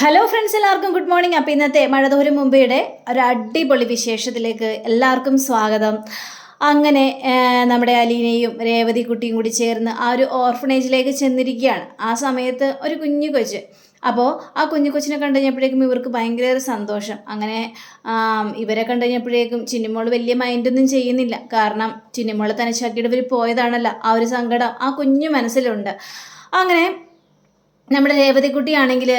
Hello friends എല്ലാവർക്കും good morning അപ്പോൾ ഇന്നത്തെ മഴതോരും മുംബൈയുടെ ഒരു അടിപൊളി വിശേഷത്തിലേക്ക് എല്ലാവർക്കും സ്വാഗതം. അങ്ങനെ നമ്മുടെ അലീനയും രേവതി കുട്ടിയും കൂടി ചേർന്ന് ആ ഒരു ഓർഫനേജിലേക്ക് ചെന്നിരിക്കുകയാണ്. ആ സമയത്ത് ഒരു കുഞ്ഞു കൊച്ച്. അപ്പോൾ ആ കുഞ്ഞു കൊച്ചിനെ കണ്ടു കഴിഞ്ഞപ്പോഴേക്കും ഇവർക്ക് ഭയങ്കര സന്തോഷം. അങ്ങനെ ഇവരെ കണ്ടു കഴിഞ്ഞപ്പോഴേക്കും ചിന്നിമോൾ വലിയ മൈൻഡൊന്നും ചെയ്യുന്നില്ല. കാരണം ചിന്നിമോളെ തനിച്ചാക്കിയിട്ട് ഇവർ പോയതാണല്ലോ. ആ ഒരു സങ്കടം ആ കുഞ്ഞു മനസ്സിലുണ്ട്. അങ്ങനെ നമ്മുടെ രേവതിക്കുട്ടിയാണെങ്കിൽ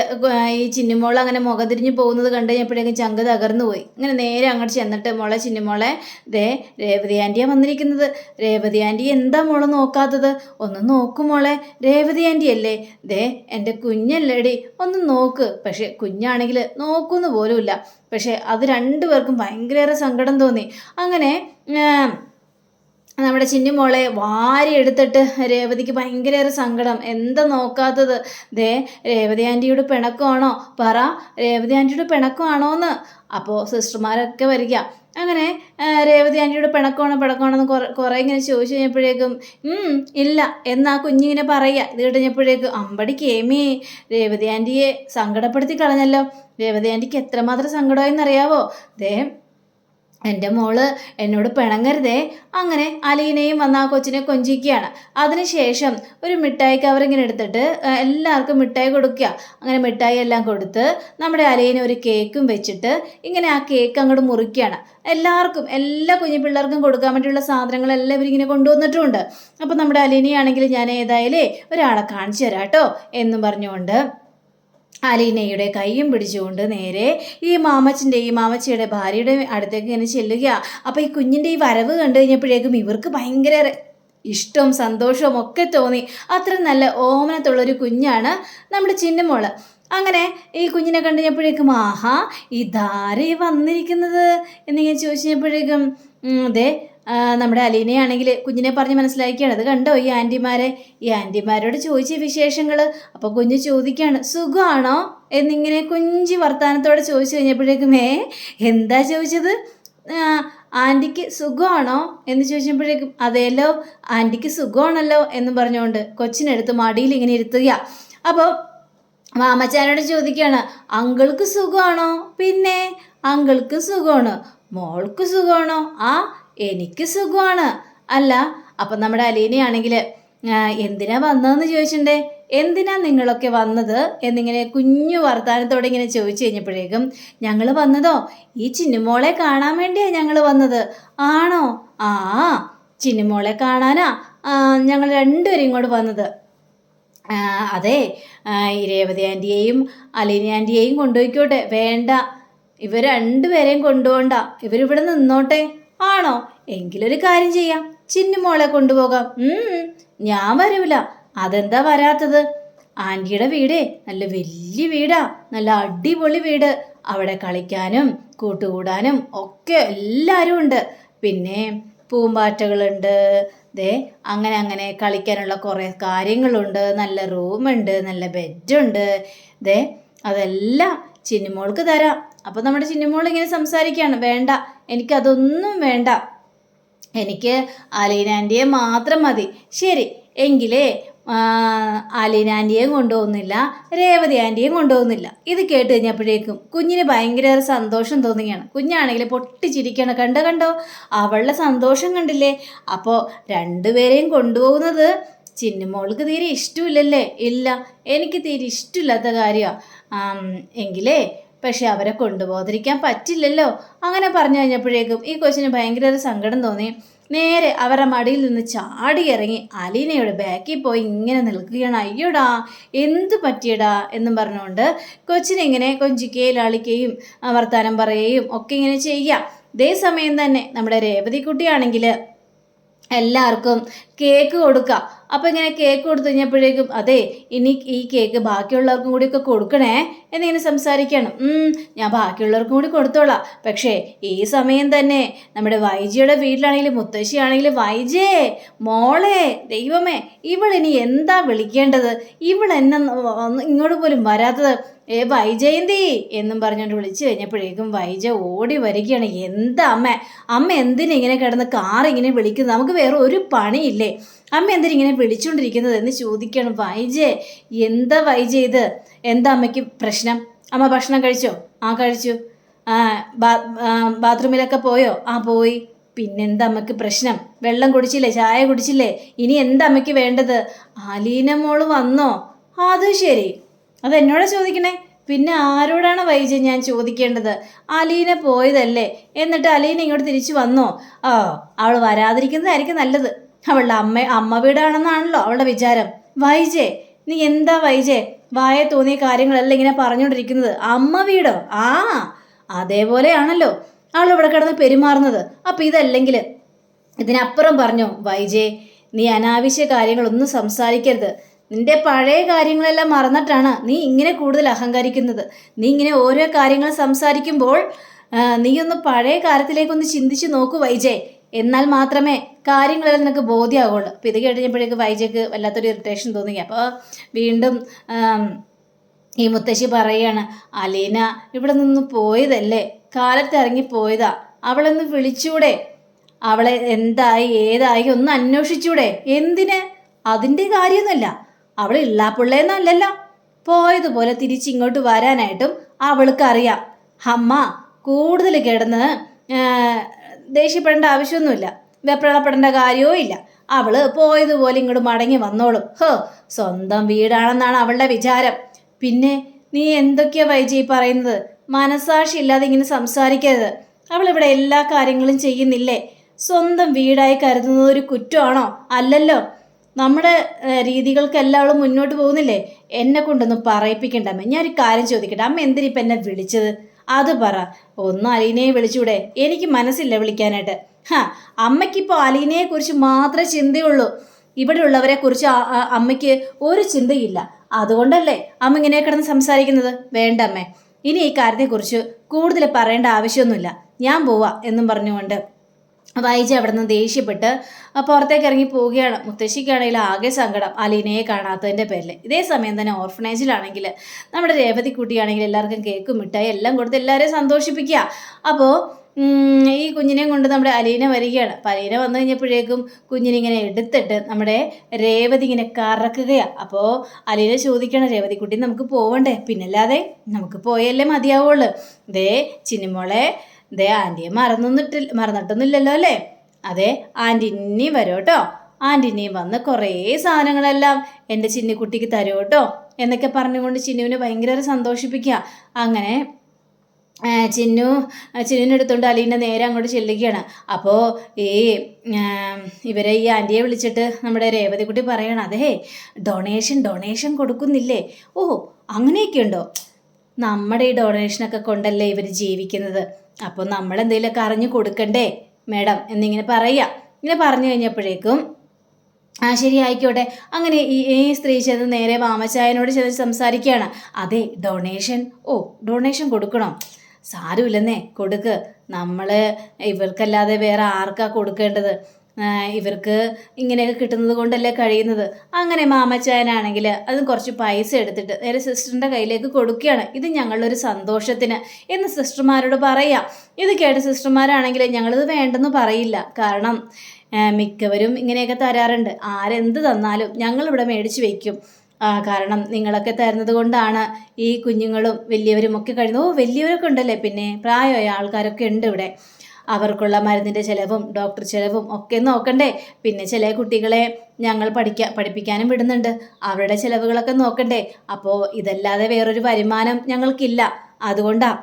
ഈ ചിന്നിമോൾ അങ്ങനെ മുഖതിരിഞ്ഞ് പോകുന്നത് കണ്ടു കഴിഞ്ഞപ്പോഴേക്കും ചങ്ക് തകർന്നു പോയി. ഇങ്ങനെ നേരെ അങ്ങോട്ട് ചെന്നിട്ട് മോളെ ചിന്നിമോളെ ദേ രേവതി ആന്റിയാണ് വന്നിരിക്കുന്നത്. രേവതി ആന്റി എന്താ മോളെ നോക്കാത്തത്? ഒന്ന് നോക്കു മോളെ. രേവതി ആന്റി അല്ലേ? ദേ എന്റെ കുഞ്ഞല്ലേടി ഒന്ന് നോക്ക്. പക്ഷെ കുഞ്ഞാണെങ്കിൽ നോക്കുന്നു പോലുമില്ല. പക്ഷേ അത് രണ്ടുപേർക്കും ഭയങ്കരേറെ സങ്കടം തോന്നി. അങ്ങനെ നമ്മുടെ ചിന്നിമോളെ വാരി എടുത്തിട്ട് രേവതിക്ക് ഭയങ്കരേറെ സങ്കടം. എന്താ നോക്കാത്തത്? ദേ രേവതി ആന്റിയുടെ പിണക്കമാണോ? പറ രേവതി ആന്റിയുടെ പിണക്കമാണോന്ന്. അപ്പോൾ സിസ്റ്റർമാരൊക്കെ വരിക. അങ്ങനെ രേവതി ആന്റിയുടെ പിണക്കമാണോ പിണക്കമാണോ എന്ന് കുറേ കുറേ ഇങ്ങനെ ചോദിച്ചു കഴിഞ്ഞപ്പോഴേക്കും "ഉം, ഇല്ല. എന്നാ കുഞ്ഞിങ്ങനെ പറയുക. ഇത് കഴിഞ്ഞപ്പോഴേക്കും അമ്പടി കേമി രേവതി ആന്റിയെ സങ്കടപ്പെടുത്തി കളഞ്ഞല്ലോ. രേവതി ആന്റിക്ക് എത്രമാത്രം സങ്കടമായെന്നറിയാവോ? ദേ എന്റെ മോൾ എന്നോട് പിണങ്ങരുതേ. അങ്ങനെ അലീനയും വന്ന് ആ കൊച്ചിനെ കൊഞ്ചിക്കുകയാണ്. അതിനുശേഷം ഒരു മിഠായി കവറിങ്ങനെ എടുത്തിട്ട് എല്ലാവർക്കും മിഠായി കൊടുക്കുക. അങ്ങനെ മിഠായി എല്ലാം കൊടുത്ത് നമ്മുടെ അലീന ഒരു കേക്കും വെച്ചിട്ട് ഇങ്ങനെ ആ കേക്ക് അങ്ങോട്ട് മുറിക്കുകയാണ്. എല്ലാവർക്കും എല്ലാ കുഞ്ഞു പിള്ളേർക്കും കൊടുക്കാൻ വേണ്ടിയുള്ള സാധനങ്ങളെല്ലാം ഇവരിങ്ങനെ കൊണ്ടുവന്നിട്ടുമുണ്ട്. അപ്പോൾ നമ്മുടെ അലീനയാണെങ്കിൽ ഞാൻ ഏതായാലേ ഒരാളെ കാണിച്ചു തരാം കേട്ടോ എന്നും പറഞ്ഞുകൊണ്ട് അലീനയുടെ കൈയും പിടിച്ചുകൊണ്ട് നേരെ ഈ മാമച്ചിന്റെ ഈ മാമച്ചിയുടെ ഭാര്യയുടെ അടുത്തേക്ക് ഇങ്ങനെ ചെല്ലുക അപ്പോൾ ഈ കുഞ്ഞിന്റെ ഈ വരവ് കണ്ടു കഴിഞ്ഞപ്പോഴേക്കും ഇവർക്ക് ഭയങ്കര ഇഷ്ടവും സന്തോഷവും ഒക്കെ തോന്നി. അത്ര നല്ല ഓമനത്തുള്ളൊരു കുഞ്ഞാണ് നമ്മുടെ ചിന്നമോൾ അങ്ങനെ ഈ കുഞ്ഞിനെ കണ്ടു കഴിഞ്ഞപ്പോഴേക്കും ആഹാ ഇതാരേ വന്നിരിക്കുന്നത്? എന്നിങ്ങനെ ചോദിച്ചു കഴിഞ്ഞപ്പോഴേക്കും ഉം, ദേ ആ, നമ്മുടെ അലീനയാണെങ്കിൽ കുഞ്ഞിനെ പറഞ്ഞ് മനസ്സിലാക്കിയാണ്. അത് കണ്ടോ ഈ ആന്റിമാരെ? ഈ ആന്റിമാരോട് ചോദിച്ച വിശേഷങ്ങൾ അപ്പോൾ കുഞ്ഞ് ചോദിക്കുകയാണ് സുഖമാണോ എന്നിങ്ങനെ കുഞ്ചി വർത്തമാനത്തോടെ ചോദിച്ചു കഴിഞ്ഞപ്പോഴേക്കും ഏ എന്താ ചോദിച്ചത്? ആന്റിക്ക് സുഖമാണോ? എന്ന് ചോദിച്ചപ്പോഴേക്കും അതേലോ ആന്റിക്ക് സുഖമാണല്ലോ എന്ന് പറഞ്ഞുകൊണ്ട് കൊച്ചിനെടുത്ത് മടിയിൽ ഇങ്ങനെ ഇരുത്തുക. അപ്പോൾ മാമച്ചാനോട് ചോദിക്കുകയാണ് അങ്കിൾക്ക് സുഖമാണോ? പിന്നെ അങ്കിൾക്ക് സുഖമാണ്. മോൾക്ക് സുഖമാണോ? ആ എനിക്ക് സുഖമാണ്. അല്ല അപ്പം നമ്മുടെ അലീനയാണെങ്കിൽ എന്തിനാ വന്നതെന്ന് ചോദിച്ചിട്ടുണ്ടേ? എന്തിനാ നിങ്ങളൊക്കെ വന്നത്? എന്നിങ്ങനെ കുഞ്ഞു വർത്താനത്തോടെ ഇങ്ങനെ ചോദിച്ചു കഴിഞ്ഞപ്പോഴേക്കും ഞങ്ങൾ വന്നതോ? ഈ ചിന്നുമോളെ കാണാൻ വേണ്ടിയാണ് ഞങ്ങൾ വന്നത്. ആണോ? ആ ചിന്നുമോളെ കാണാനാ? ഞങ്ങൾ രണ്ടുപേരും ഇങ്ങോട്ട് വന്നത്. അതെ. ഇരേവതി ആന്റിയെയും അലീന ആന്റിയെയും കൊണ്ടുപോയിക്കോട്ടെ. വേണ്ട. ഇവർ രണ്ടുപേരെയും കൊണ്ടുപോകണ്ട ഇവരിവിടെ നിന്നോട്ടെ. ആണോ? എങ്കിലൊരു കാര്യം ചെയ്യാം. ചിന്നുമോളെ കൊണ്ടുപോകാം. ഞാൻ വരൂല. അതെന്താ വരാത്തത്? ആന്റിയുടെ വീടേ നല്ല വലിയ വീടാ. നല്ല അടിപൊളി വീട്. അവിടെ കളിക്കാനും കൂട്ടുകൂടാനും ഒക്കെ എല്ലാവരും ഉണ്ട്. പിന്നെ പൂമ്പാറ്റകളുണ്ട്. ദേ അങ്ങനെ അങ്ങനെ കളിക്കാനുള്ള കുറേ കാര്യങ്ങളുണ്ട്. നല്ല റൂമുണ്ട് നല്ല ബെഡുണ്ട്. ദേ അതെല്ലാം ചിന്നിമോൾക്ക് തരാം. അപ്പോൾ നമ്മുടെ ചിന്നിമോൾ ഇങ്ങനെ സംസാരിക്കുകയാണ് വേണ്ട എനിക്കതൊന്നും വേണ്ട. എനിക്ക് അലീന ആന്റിയെ മാത്രം മതി. ശരി എങ്കിലേ അലീന ആന്റിയെയും കൊണ്ടുപോകുന്നില്ല രേവതി ആന്റിയെയും കൊണ്ടുപോകുന്നില്ല. ഇത് കേട്ട് കഴിഞ്ഞപ്പോഴേക്കും കുഞ്ഞിന് ഭയങ്കര സന്തോഷം തോന്നുകയാണ്. കുഞ്ഞാണെങ്കിൽ പൊട്ടിച്ചിരിക്കുകയാണ്. കണ്ടോ കണ്ടോ? അവളുടെ സന്തോഷം കണ്ടില്ലേ? അപ്പോൾ രണ്ടുപേരെയും കൊണ്ടുപോകുന്നത് ചിന്നുമോൾക്ക് തീരെ ഇഷ്ടമില്ലല്ലേ? ഇല്ല എനിക്ക് തീരെ ഇഷ്ടമില്ലാത്ത കാര്യമാണ് എങ്കിലേ പക്ഷെ അവരെ കൊണ്ടുപോകാതിരിക്കാൻ പറ്റില്ലല്ലോ. അങ്ങനെ പറഞ്ഞു കഴിഞ്ഞപ്പോഴേക്കും ഈ കൊച്ചിന് ഭയങ്കര ഒരു സങ്കടം തോന്നി. നേരെ അവരുടെ മടിയിൽ നിന്ന് ചാടി ഇറങ്ങി അലീനയുടെ ബാക്കിൽ പോയി ഇങ്ങനെ നിൽക്കുകയാണ്. അയ്യോടാ എന്ത് പറ്റിയടാ? എന്നും പറഞ്ഞുകൊണ്ട് കൊച്ചിനെ ഇങ്ങനെ കൊഞ്ചിക്കുകയും ലാളിക്കുകയും വർത്തമാനം പറയുകയും ഒക്കെ ഇങ്ങനെ ചെയ്യാം ഇതേ സമയം തന്നെ നമ്മുടെ രേവതി കുട്ടിയാണെങ്കിൽ എല്ലാവർക്കും കേക്ക് കൊടുക്കുക. അപ്പോൾ ഇങ്ങനെ കേക്ക് കൊടുത്തു കഴിഞ്ഞപ്പോഴേക്കും അതെ ഇനി ഈ കേക്ക് ബാക്കിയുള്ളവർക്കും കൂടിയൊക്കെ കൊടുക്കണേ എന്നിങ്ങനെ സംസാരിക്കണം. ഞാൻ ബാക്കിയുള്ളവർക്കും കൂടി കൊടുത്തോളാം. പക്ഷേ ഈ സമയം തന്നെ നമ്മുടെ വൈജിയുടെ വീട്ടിലാണെങ്കിലും മുത്തശ്ശിയാണെങ്കിലും വൈജേ മോളെ ദൈവമേ ഇവൾ ഇനി എന്താ വിളിക്കേണ്ടത്? ഇവൾ എന്നെ ഇങ്ങോട്ട് പോലും വരാത്തത് ഏ വൈജയന്തി എന്നും പറഞ്ഞുകൊണ്ട് വിളിച്ചു കഴിഞ്ഞപ്പോഴേക്കും വൈജ ഓടി വരികയാണ്. എന്താ അമ്മ? അമ്മ എന്തിനാ ഇങ്ങനെ കിടന്ന് കാർ ഇങ്ങനെ വിളിക്കുന്നത്? നമുക്ക് വേറെ ഒരു പണിയില്ലേ? അമ്മ എന്തിനാ ഇങ്ങനെ വിളിച്ചുകൊണ്ടിരിക്കുന്നത് എന്ന് ചോദിക്കണം വൈജേ. എന്താ വൈജ ഇത്? എന്താ അമ്മയ്ക്ക് പ്രശ്നം? അമ്മ ഭക്ഷണം കഴിച്ചോ? ആ കഴിച്ചു. ആ ബാത്റൂമിലൊക്കെ പോയോ? ആ പോയി. പിന്നെന്താ അമ്മയ്ക്ക് പ്രശ്നം? വെള്ളം കുടിച്ചില്ലേ? ചായ കുടിച്ചില്ലേ? ഇനി എന്താ അമ്മയ്ക്ക് വേണ്ടത്? അലീന മോൾ വന്നോ. അത് ശരി. അത് എന്നോട് ചോദിക്കണേ? പിന്നെ ആരോടാണ് വൈജ ഞാൻ ചോദിക്കേണ്ടത്? അലീന പോയതല്ലേ? എന്നിട്ട് അലീന ഇങ്ങോട്ട് തിരിച്ചു വന്നോ? ആ അവൾ വരാതിരിക്കുന്നതായിരിക്കും നല്ലത്. അവളുടെ അമ്മ അമ്മ വീടാണെന്നാണല്ലോ അവളുടെ വിചാരം. വൈജേ നീ എന്താ വൈജേ? വായ തോന്നിയ കാര്യങ്ങളെല്ലാം ഇങ്ങനെ പറഞ്ഞുകൊണ്ടിരിക്കുന്നത്. അമ്മ വീടോ? ആ അതേപോലെയാണല്ലോ. അവൾ ഇവിടെ കിടന്ന് പെരുമാറുന്നത്. അപ്പം ഇതല്ലെങ്കിൽ ഇതിനപ്പുറം പറഞ്ഞു വൈജേ നീ അനാവശ്യ കാര്യങ്ങളൊന്നും സംസാരിക്കരുത്. നിന്റെ പഴയ കാര്യങ്ങളെല്ലാം മറന്നിട്ടാണ് നീ ഇങ്ങനെ കൂടുതൽ അഹങ്കരിക്കുന്നത്. നീ ഇങ്ങനെ ഓരോ കാര്യങ്ങൾ സംസാരിക്കുമ്പോൾ നീ ഒന്ന് പഴയ കാര്യത്തിലേക്കൊന്ന് ചിന്തിച്ച് നോക്കൂ വൈജയ്. എന്നാൽ മാത്രമേ കാര്യങ്ങളെല്ലാം നിനക്ക് ബോധ്യമാകുള്ളൂ അപ്പോൾ ഇത് കഴിഞ്ഞപ്പോഴേക്ക് വൈജയ്ക്ക് വല്ലാത്തൊരു ഇറിറ്റേഷൻ തോന്നി. അപ്പോൾ വീണ്ടും ഈ മുത്തശ്ശി പറയുകയാണ് അലീന ഇവിടെ നിന്ന് പോയതല്ലേ? കാലത്ത് ഇറങ്ങി പോയതാ. അവളൊന്ന് വിളിച്ചൂടെ? അവളെ എന്തായി ഏതായി? ഒന്ന് അന്വേഷിച്ചൂടെ? എന്തിന്? അതിന്റെ കാര്യമൊന്നുമല്ല. അവൾ ഇള്ളാപ്പിള്ളേന്നല്ലല്ലോ പോയതുപോലെ തിരിച്ചിങ്ങോട്ട് വരാനായിട്ടും അവൾക്ക് അറിയാം അമ്മ കൂടുതൽ കിടന്ന് ദേഷ്യപ്പെടേണ്ട ആവശ്യമൊന്നുമില്ല. വെപ്രളപ്പെടേണ്ട കാര്യവും ഇല്ല. അവൾ പോയതുപോലെ ഇങ്ങോട്ട് മടങ്ങി വന്നോളും. ഹോ സ്വന്തം വീടാണെന്നാണ് അവളുടെ വിചാരം. പിന്നെ നീ എന്തൊക്കെയാ വൈജി പറയുന്നത്? മനസാക്ഷി ഇല്ലാതെ ഇങ്ങനെ സംസാരിക്കരുത്. അവൾ ഇവിടെ എല്ലാ കാര്യങ്ങളും ചെയ്യുന്നില്ലേ? സ്വന്തം വീടായി കരുതുന്നത് ഒരു കുറ്റമാണോ? അല്ലല്ലോ. നമ്മുടെ രീതികൾക്കെല്ലാം അവൾ മുന്നോട്ട് പോകുന്നില്ലേ? എന്നെ കൊണ്ടൊന്നും പറയിപ്പിക്കണ്ട അമ്മ. ഒരു കാര്യം ചോദിക്കട്ടെ. അമ്മ എന്തിനാ ഇപ്പം എന്നെ വിളിച്ചത്? അത് പറ. ഒന്ന് അലീനയെ വിളിച്ചൂടെ. എനിക്ക് മനസ്സില്ല വിളിക്കാനായിട്ട്. ഹാ അമ്മയ്ക്കിപ്പോൾ അലീനയെ കുറിച്ച് മാത്രമേ ചിന്തയുള്ളൂ. ഇവിടെയുള്ളവരെ കുറിച്ച് അമ്മയ്ക്ക് ഒരു ചിന്തയില്ല. അതുകൊണ്ടല്ലേ അമ്മ ഇങ്ങനെ കിടന്ന് സംസാരിക്കുന്നത്? വേണ്ട അമ്മേ. ഇനി ഈ കാര്യത്തെക്കുറിച്ച് കൂടുതൽ പറയേണ്ട ആവശ്യമൊന്നുമില്ല. ഞാൻ പോവാ എന്നും പറഞ്ഞുകൊണ്ട്. വൈജ അവിടെ നിന്ന് ദേഷ്യപ്പെട്ട് പുറത്തേക്ക് ഇറങ്ങി പോവുകയാണ്. മുത്തശ്ശിക്കാണെങ്കിൽ ആകെ സങ്കടം. അലീനയെ കാണാത്തതിന്റെ പേരിൽ ഇതേ സമയം തന്നെ ഓർഫനേജിലാണെങ്കിൽ നമ്മുടെ രേവതി കുട്ടിയാണെങ്കിൽ എല്ലാവർക്കും കേക്കും മിഠായി എല്ലാം കൊടുത്ത് എല്ലാവരെയും സന്തോഷിപ്പിക്കുക. അപ്പോൾ ഈ കുഞ്ഞിനെയും കൊണ്ട് നമ്മുടെ അലീന വരികയാണ്. അപ്പം അലീന വന്നു കഴിഞ്ഞപ്പോഴേക്കും കുഞ്ഞിനിങ്ങനെ എടുത്തിട്ട് നമ്മുടെ രേവതി ഇങ്ങനെ കറക്കുകയാണ് അപ്പോൾ അലീന ചോദിക്കണം രേവതി കുട്ടി നമുക്ക് പോവണ്ടേ? പിന്നല്ലാതെ നമുക്ക് പോയല്ലേ മതിയാവുള്ളൂ. ദേ ചിന്നിമോളെ ദേ ആന്റിയെ മറന്നൊന്നിട്ടില്ല മറന്നിട്ടൊന്നുമില്ലല്ലോ അല്ലേ? അതെ ആന്റി ഇനിയും വരും കേട്ടോ. ആന്റി ഇനിയും വന്ന് കുറേ സാധനങ്ങളെല്ലാം എന്റെ ചിന്നിക്കുട്ടിക്ക് തരും കേട്ടോ. എന്നൊക്കെ പറഞ്ഞുകൊണ്ട് ചിന്നുവിനെ ഭയങ്കര സന്തോഷിപ്പിക്കുക. അങ്ങനെ ചിന്നു ആ, ചിന്നുവിനെ എടുത്തുകൊണ്ട് അലീന നേരെ അങ്ങോട്ട് ചെല്ലുകയാണ്. അപ്പോൾ ഈ ഇവരെ ഈ ആന്റിയെ വിളിച്ചിട്ട് നമ്മുടെ രേവതിക്കുട്ടി പറയണം അതെ ഡൊണേഷൻ ഡൊണേഷൻ കൊടുക്കുന്നില്ലേ? ഓ അങ്ങനെയൊക്കെ ഉണ്ടോ? നമ്മുടെ ഈ ഡൊണേഷനൊക്കെ കൊണ്ടല്ലേ ഇവർ ജീവിക്കുന്നത്? അപ്പോൾ നമ്മൾ എന്തെങ്കിലുമൊക്കെ അറിഞ്ഞു കൊടുക്കണ്ടേ? മേഡം എന്നിങ്ങനെ പറയുക ഇങ്ങനെ പറഞ്ഞു കഴിഞ്ഞപ്പോഴേക്കും ആ ശരി ആയിക്കോട്ടെ അങ്ങനെ ഈ ഈ സ്ത്രീ ചെന്ന് നേരെ വാമച്ചായനോട് ചെന്ന് സംസാരിക്കുകയാണ്. അതെ ഡൊണേഷൻ ഓ ഡൊണേഷൻ കൊടുക്കണം? സാരമില്ലെന്നേ കൊടുക്ക്. നമ്മൾ ഇവർക്കല്ലാതെ വേറെ ആർക്കാ കൊടുക്കേണ്ടത്? ഇവർക്ക് ഇങ്ങനെയൊക്കെ കിട്ടുന്നത് കൊണ്ടല്ലേ കഴിയുന്നത്? അങ്ങനെ മാമച്ചായനാണെങ്കിൽ അതും കുറച്ച് പൈസ എടുത്തിട്ട് നേരെ സിസ്റ്ററിന്റെ കയ്യിലേക്ക് കൊടുക്കുകയാണ്. ഇത് ഞങ്ങളുടെ ഒരു സന്തോഷത്തിന് എന്ന് സിസ്റ്റർമാരോട് പറയാം. ഇത് കേട്ട് സിസ്റ്റർമാരാണെങ്കിൽ ഞങ്ങളിത് വേണ്ടെന്ന് പറയില്ല. കാരണം മിക്കവരും ഇങ്ങനെയൊക്കെ തരാറുണ്ട്. ആരെന്ത് തന്നാലും ഞങ്ങളിവിടെ മേടിച്ച് വയ്ക്കും കാരണം നിങ്ങളൊക്കെ തരുന്നത് കൊണ്ടാണ് ഈ കുഞ്ഞുങ്ങളും വലിയവരും ഒക്കെ കഴിയുന്നത്. ഓ വലിയവരൊക്കെ ഉണ്ടല്ലേ പിന്നെ? പ്രായമായ ആൾക്കാരൊക്കെ ഉണ്ട് ഇവിടെ. അവർക്കുള്ള മരുന്നിന്റെ ചിലവും ഡോക്ടർ ചിലവും ഒക്കെ നോക്കണ്ടേ. പിന്നെ ചില കുട്ടികളെ ഞങ്ങൾ പഠിക്ക പഠിപ്പിക്കാനും വിടുന്നുണ്ട്. അവരുടെ ചിലവുകളൊക്കെ നോക്കണ്ടേ. അപ്പോൾ ഇതല്ലാതെ വേറൊരു വരുമാനം ഞങ്ങൾക്കില്ല. അതുകൊണ്ടാണ്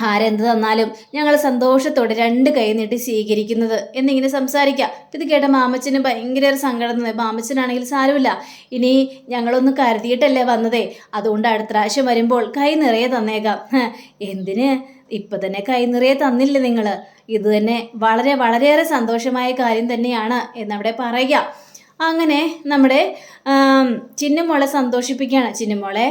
ആരെന്ത് തന്നാലും ഞങ്ങൾ സന്തോഷത്തോടെ രണ്ട് കൈ നീട്ടി സ്വീകരിക്കുന്നത് എന്നിങ്ങനെ സംസാരിക്കാം. ഇത് കേട്ട മാമച്ചന് ഭയങ്കര ഒരു സങ്കടം തന്നെ. മാമച്ചനാണെങ്കിൽ സാരമില്ല. ഇനി ഞങ്ങളൊന്ന് കരുതിയിട്ടല്ലേ വന്നതേ. അതുകൊണ്ട് അടുത്ത പ്രാവശ്യം വരുമ്പോൾ കൈ നിറയെ തന്നേക്കാം. എന്തിന്? ഇപ്പം തന്നെ കൈ നിറയെ തന്നില്ലേ നിങ്ങൾ ഇത് തന്നെ വളരെ വളരെയേറെ സന്തോഷമായ കാര്യം തന്നെയാണ് എന്നവിടെ പറയുക. അങ്ങനെ നമ്മുടെ ചിന്നുമോളെ സന്തോഷിപ്പിക്കുകയാണ്. ചിന്നുമോളെ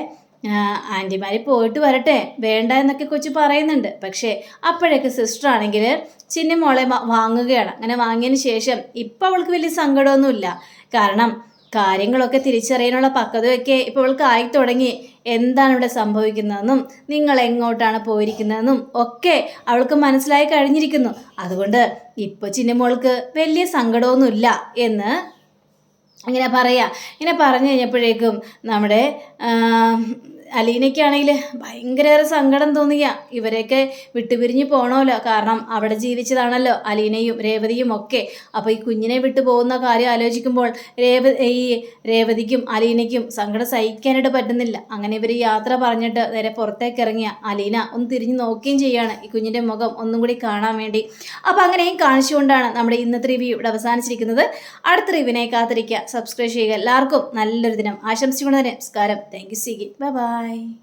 ആന്റിമാർ പോയിട്ട് വരട്ടെ. വേണ്ട എന്നൊക്കെ കൊച്ചു പറയുന്നുണ്ട്. പക്ഷേ അപ്പോഴേക്ക് സിസ്റ്റർ ആണെങ്കിൽ ചിന്നി മോളെ വാങ്ങുകയാണ്. അങ്ങനെ വാങ്ങിയതിന് ശേഷം ഇപ്പം അവൾക്ക് വലിയ സങ്കടമൊന്നുമില്ല. കാരണം കാര്യങ്ങളൊക്കെ തിരിച്ചറിയാനുള്ള പക്വതയൊക്കെ ഇപ്പോൾ അവൾക്ക് ആയി തുടങ്ങി. എന്താണ് ഇവിടെ സംഭവിക്കുന്നതെന്നും നിങ്ങൾ എങ്ങോട്ടാണ് പോയിരിക്കുന്നതെന്നും ഒക്കെ അവൾക്ക് മനസ്സിലായി കഴിഞ്ഞിരിക്കുന്നു. അതുകൊണ്ട് ഇപ്പോൾ ചിന്നുമോൾക്ക് വലിയ സങ്കടമൊന്നുമില്ല എന്ന് ഇങ്ങനെ പറയാ. ഇങ്ങനെ പറഞ്ഞു കഴിഞ്ഞപ്പോഴേക്കും നമ്മുടെ അലീനയ്ക്കാണെങ്കിൽ ഭയങ്കരേറെ സങ്കടം തോന്നിയ. ഇവരെയൊക്കെ വിട്ടുപിരിഞ്ഞ് പോകണമല്ലോ കാരണം അവിടെ ജീവിച്ചതാണല്ലോ അലീനയും രേവതിയും ഒക്കെ. അപ്പോൾ ഈ കുഞ്ഞിനെ വിട്ടു പോകുന്ന കാര്യം ആലോചിക്കുമ്പോൾ രേവ ഈ രേവതിക്കും അലീനയ്ക്കും സങ്കടം സഹിക്കാനായിട്ട് പറ്റുന്നില്ല. അങ്ങനെ ഇവർ യാത്ര പറഞ്ഞിട്ട് നേരെ പുറത്തേക്ക് ഇറങ്ങിയ അലീന ഒന്ന് തിരിഞ്ഞു നോക്കുകയും ചെയ്യാണ്. ഈ കുഞ്ഞിന്റെ മുഖം ഒന്നും കൂടി കാണാൻ വേണ്ടി. അപ്പോൾ അങ്ങനെയും കാണിച്ചുകൊണ്ടാണ് നമ്മുടെ ഇന്നത്തെ റിവ്യൂ ഇവിടെ അവസാനിച്ചിരിക്കുന്നത്. അടുത്ത റിവ്യൂവിനെ കാത്തിരിക്കുക. സബ്സ്ക്രൈബ് ചെയ്യുക. എല്ലാവർക്കും നല്ലൊരു ദിനം. ആശംസിക്കുന്നതിന് നമസ്കാരം. Thank you see bye bye bye.